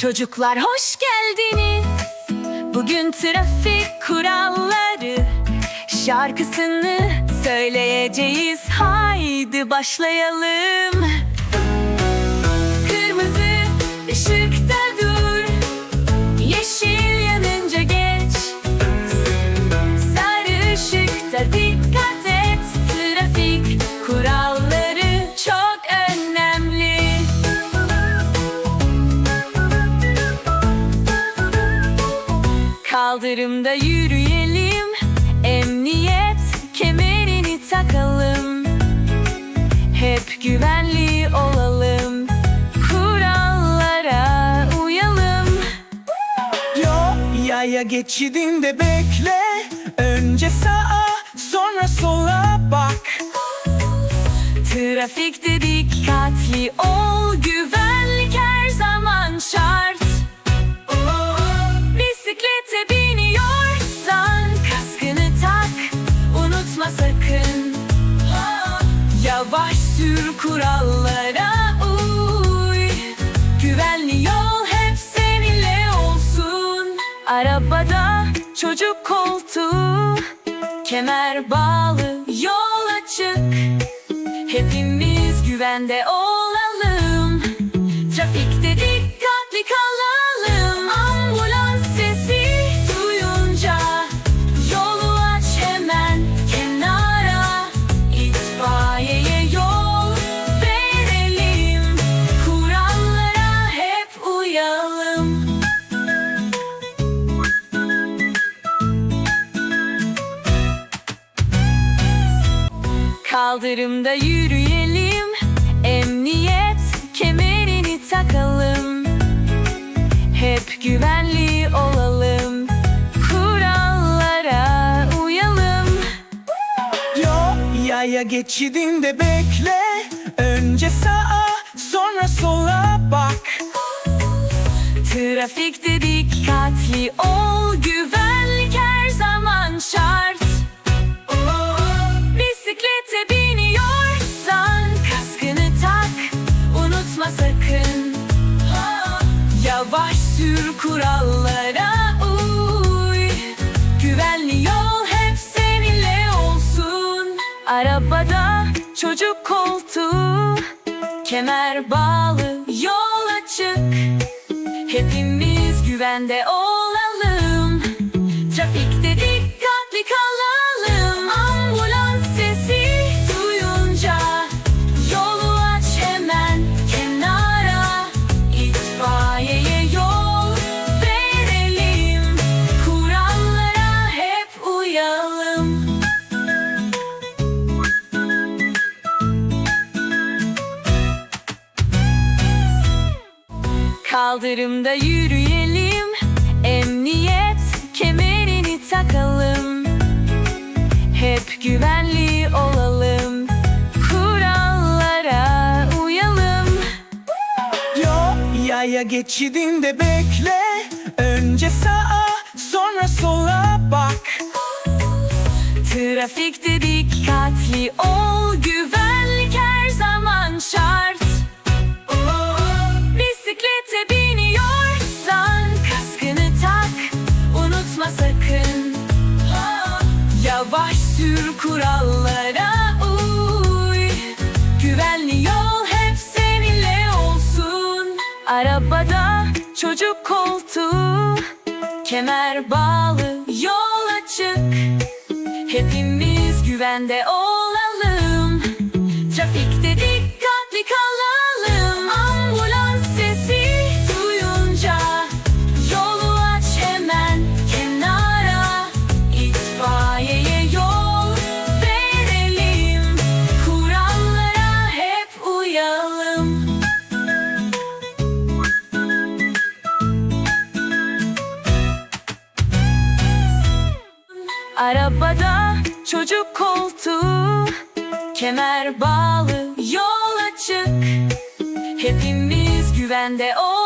Çocuklar hoş geldiniz. Bugün trafik kuralları şarkısını söyleyeceğiz. Haydi başlayalım. Kırmızı kuralları çok önemli. Kaldırımda yürüyelim Emniyet kemerini takalım. Hep güvenli olalım Kurallara uyalım. Yo yaya geçidinde bekle Önce sağa sonra sola bak Trafikte dikkatli ol Güvenlik her zaman şart. Bisiklete biniyorsan Kaskını tak Unutma sakın. Yavaş sür kurallara uy. Güvenli yol hep seninle olsun. Arabada çocuk koltuğu Kemer bağlı yol açık Hepimiz güvende olalım Kaldırımda yürüyelim. Emniyet kemerini takalım. Hep güvenli olalım. Kurallara uyalım. Yo yaya geçidinde bekle. Önce sağa sonra sola bak. Trafikte dikkatli ol. Güvenlik her zaman şart Sür kurallara uy. Güvenli yol hep seninle olsun. Arabada çocuk koltuğu. Kemer bağlı yol açık. Hepimiz güvende olalım Kaldırımda yürüyelim. Emniyet kemerini takalım. Hep güvenli olalım. Kurallara uyalım. Yo yaya geçidinde bekle. Önce sağa sonra sola bak. Trafikte dikkatli ol. Güvenlik her zaman şart Kurallara uy. Güvenli yol hep seninle olsun. Arabada çocuk koltuğu. Kemer bağlı yol açık. Hepimiz güvende olalım Arabada çocuk koltuğu Kemer bağlı yol açık. Hepimiz güvende ol